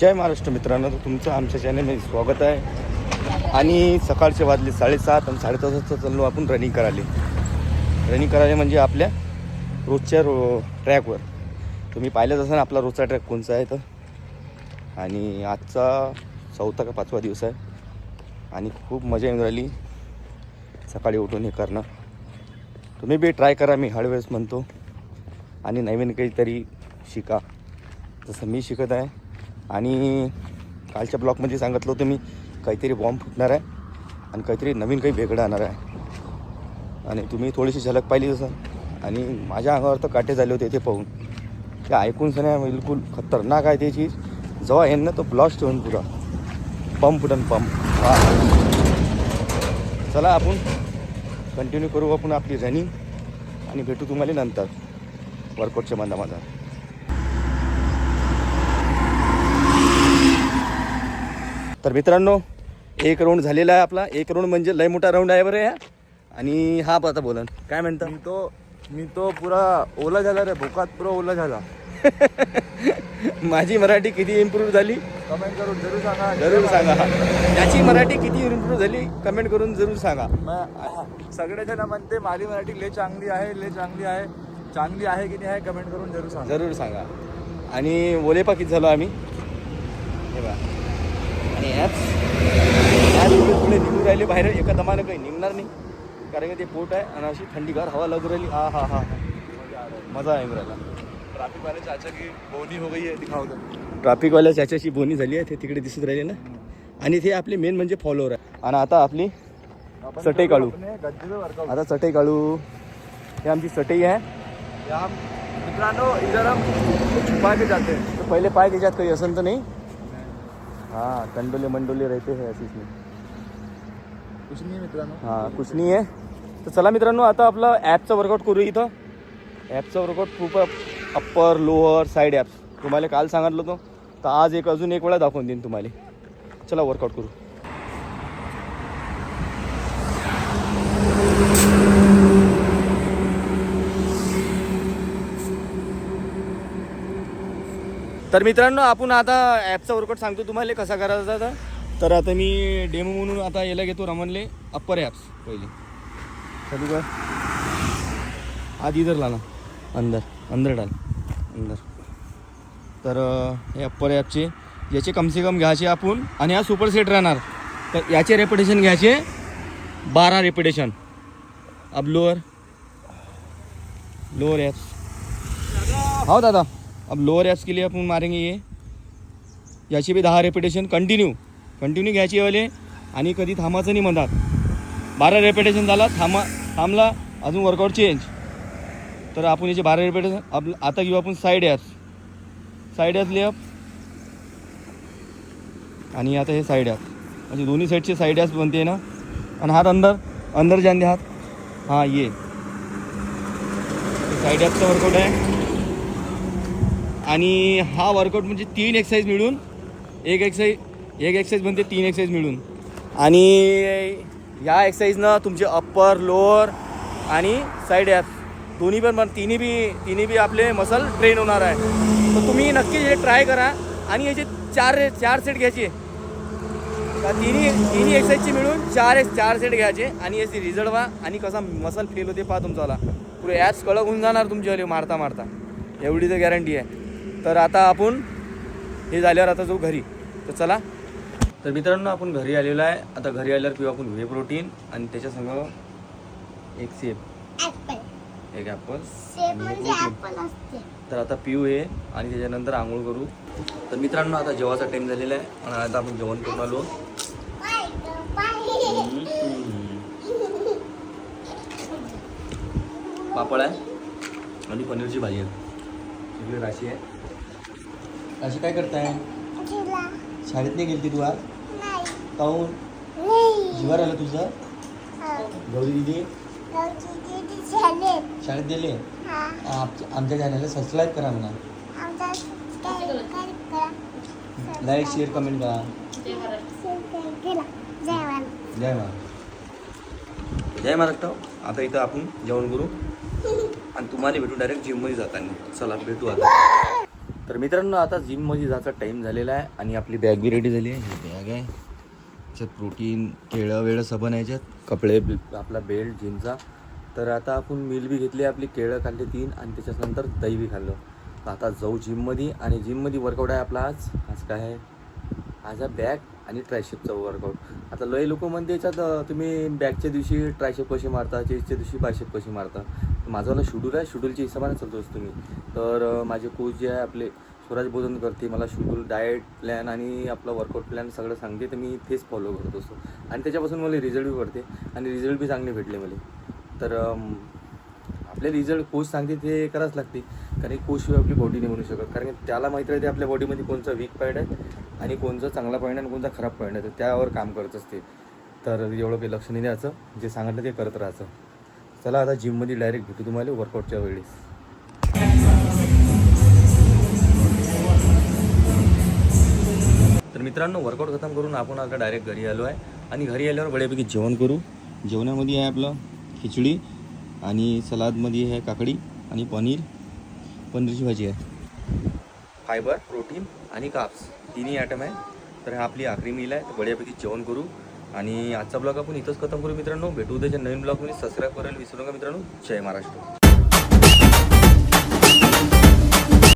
जय महाराष्ट्र मित्रांनो तर तुमचं आमच्या चॅनलमध्ये स्वागत आहे. आणि सकाळचे वाजले साडेसात आणि साडेसात वाजता चाललो आपण रनिंग करायला. रनिंग करायला म्हणजे आपल्या रोजच्या रो ट्रॅकवर तुम्ही पाहिलंच असाल आपला रोजचा ट्रॅक कोणचा आहे तर. आणि आजचा चौथा का पाचवा दिवस आहे. आणि खूप मजा येऊन राहिली. सकाळी उठून हे करणं. तुम्ही बी ट्राय करा मी हळूवेळेस म्हणतो. आणि नवीन काहीतरी शिका. जसं मी शिकत आहे आणि कालच्या ब्लॉकमध्ये सांगितलं होतं मी काहीतरी बॉम्ब फुटणार आहे आणि काहीतरी नवीन काही वेगळं आणणार आहे. आणि तुम्ही थोडीशी झलक पाहिली जसं आणि माझ्या अंगावर तर काटे झाले होते ते पाहून. ते ऐकून नाही बिलकुल खतरनाक आहे ते चीज. जेव्हा येईन ना तो ब्लॉस्ट होऊन पुरा. पंप फुटन पंप हा. चला आपण कंटिन्यू करू आपण आपली रनिंग आणि भेटू तुम्हाला नंतर. वर्कआउटच्या बंदामध्ये तर मित्रांनो एक राऊंड झालेला आहे आपला. एक राऊंड म्हणजे लय मोठा राऊंड आहे बरं या. आणि हा आता बोलन. काय म्हणता? मी तो मी तो पुरा ओला झाला रे भोकात पुरा ओला झाला. माझी मराठी किती इम्प्रूव्ह झाली? कमेंट करून जरूर सांगा. जरूर सांगा. याची मराठी किती इम्प्रूव्ह झाली? कमेंट करून जरूर सांगा. म- सगळे जण म्हणते माझी मराठी लय चांगली आहे लय चांगली आहे. चांगली आहे की नाही आहे कमेंट करून जरूर सांगा. जरूर सांगा. आणि ओलेपा किती झालो आम्ही? हे बघा. आणि ॲप्स. ॲप पुढे पुढे निघून राहिले बाहेर एका दमानं काही निघणार नाही. कारण की ते पोट आहे आणि अशी थंडीगार हवा लागू राहिली. हा हा हा. मजा आहे राहिला ट्रॅफिक वाले चाचा की बोनी हो गई है दिखाओ तो. ट्रॅफिकवाल्या त्याच्याशी बोनी झाली आहे ते तिकडे दिसत राहिले ना. आणि ते आपले मेन म्हणजे फॉलोअर आहे. आणि आता आपली चटई काढू. आता चटई काढू. हे आमची चटई आहे. मित्रांनो इधर हम छुपा के जाते पहिले पाय त्याच्यात काही असेल तर नाही. हाँ कंडोले मंडोले रहते हैं अशीच नाही कुछ नहीं है मित्रांनो। हां कुछ नाही आहे तर चला मित्रांनो आता आपलं ॲपचं वर्कआउट करू इथं. ॲपचं वर्कआउट खूप अप्पर लोअर साईड ॲप्स तुम्हाला काल सांगितलं होतं. तर आज एक अजून एक वेळा दाखवून देईन तुम्हाला. चला वर्कआउट करू. तर मित्रांनो आपण आता ॲपचा वर्कआउट सांगतो तुम्हाला कसा करायचा तर. तर आता मी डेमो म्हणून आता याला घेतो रमनले अप्पर ॲप्स पहिले. चालू का आधी इधर लाना अंदर अंदर डाल अंदर. तर हे अप्पर ॲपचे याचे कमसे कम घ्यायचे आपण आणि हा सुपर सेट राहणार. तर याचे रेपिटेशन घ्यायचे बारा रेपिटेशन अब लोअर लोअर ॲप्स हो दादा. अब लोअर एप्स के लिए आपण मारेंगे ये। याची बी दहा रेपिटेशन कंटिन्यू कंटिन्यू घ्यायची वाले। आणि कधी थांबायचं नाही म्हणतात. बारा रेपिटेशन झाला थांबा थांबला अजून वर्कआउट चेंज तर आपण याचे बारा रेपिटेशन आप आता घेऊ आपण साईड ॲप्स साईड ॲप्स लेअप आणि आता हे साईड ॲप म्हणजे दोन्ही साईडचे साईड ॲप्स बनते ना. आणि हात अंदर अंदर जाणते हात हां ये. साईड ॲपचा वर्कआउट आहे. आणि हा वर्कआउट म्हणजे तीन एक्सरसाइज मिळून एक एक्सरसाइज एक एक्सरसाइज बनते तीन एक्सरसाइज मिळून. आणि या एक्सरसाइजनं तुमचे अप्पर लोअर आणि साईड ॲप दोन्ही पण पण तिन्ही बी तिन्ही बी आपले मसल ट्रेन होणार आहे. तर तुम्ही नक्की हे ट्राय करा आणि याचे चार चार सेट घ्यायचे का तिन्ही तिन्ही एक्सरसाइजचे मिळून चार एक चार सेट घ्यायचे आणि याचे रिझल्ट व्हा आणि कसा मसल फेल होते पहा तुमचाला पुरे ॲप्स कडक होऊन जाणार तुमच्यावाले मारता मारता. एवढी तर गॅरंटी आहे. तर आता आपण हे झाल्यावर आता जाऊ घरी. तर चला. तर मित्रांनो आपण घरी आलेलो आहे. आता घरी आल्यावर पिऊ आपण व्हे प्रोटीन आणि त्याच्यासंग एक सेब. एक ॲपल सेब म्हणजे ऍपल असते. तर आता पिऊ हे आणि त्याच्यानंतर आंघोळ करू. तर मित्रांनो आता जेवाचा टाईम झालेला आहे. आणि आता आपण जेवण करून आलो. पापड आहे आणि पनीरची भाजी आहे. इकडे राशी आहे. राशी काय करताय? शाळेत नाही गेली तू आज? नाही. काहून नाही. जीवार आलं तुझं? हा. गौरी दिदी. शाळेत गेले? हा. आमच्या चॅनलला सबस्क्राईब करा म्हणा. लाईक शेअर कमेंट करा. जय महाराज जय महाराष्ट्र आता इथं आपण जेवण करू. आणि तुम्हाला भेटू डायरेक्ट जिममध्ये जाताना. चला भेटू आता. तर मित्रांनो आता जिममध्ये जायचा टाईम झालेला आहे आणि आपली बॅग बी रेडी झाली आहे. ही बॅग आहे. त्याच्यात प्रोटीन केळं वेळं सबन आहे याच्यात. कपडे आपला बेल्ट जिमचा तर आता आपण मिल बी घेतली आपली केळं खाल्ली तीन आणि त्याच्यानंतर दही बी खाल्लं. तर आता जाऊ जिममध्ये आणि जिममध्ये वर्कआउट आहे आपला आज. आज काय आहे? आज आहे बॅक आणि ट्रायशेपचा वर्कआउट आता लय लोक म्हणते याच्यात तुम्ही बॅकच्या दिवशी ट्रायशेप कशी मारता चेस्टच्या दिवशी बायशेप कशी मारता? माझं ना शेड्यूल आहे शेड्यूलच्या हिशोबाने चालतो असतो मी. तर माझे कोच जे आहे आपले स्वराज बोधन करते मला शेड्यूल डाएट प्लॅन आणि आपला वर्कआउट प्लॅन सगळं सांगते तर मी तेच फॉलो करत असतो. आणि त्याच्यापासून मला रिझल्ट बी पडते आणि रिझल्ट बी चांगले भेटले मला. तर आपले रिझल्ट कोच सांगते ते करावंच लागते. कारण कोचशिवाय आपली बॉडी नाही बनू शकत. कारण की त्याला माहीत राहते आपल्या बॉडीमध्ये कोणचा वीक पॉईंट आहे आणि कोणचा चांगला पॉईंट आहे आणि कोणता खराब पॉईंट आहे. तर त्यावर काम करत असते. तर एवढं काही लक्ष नाही द्यायचं. जे सांगितलं ते करत राहायचं. चला आता जिममध्ये डायरेक्ट भेटू तुम्हाला वर्कआउटच्या वेळेस. तर मित्रांनो वर्कआउट खतम करून आपण आता डायरेक्ट घरी आलो आहे. आणि घरी आल्यावर बऱ्यापैकी जेवण करू. जेवणामध्ये आहे आपलं खिचडी आणि सलादमध्ये आहे काकडी आणि पनीर. पनीरची भाजी आहे. फायबर प्रोटीन आणि काप्स तिन्ही आयटम आहे. तर हे आपली आखरी मिल आहे. तर बऱ्यापैकी जेवण करू. आणि आजचा ब्लॉग आपण इथंच खतम करू मित्रांनो. भेटू उद्याच्या नवीन ब्लॉगमध्ये. सबस्क्राईब करायला विसरू नका मित्रांनो. जय महाराष्ट्र.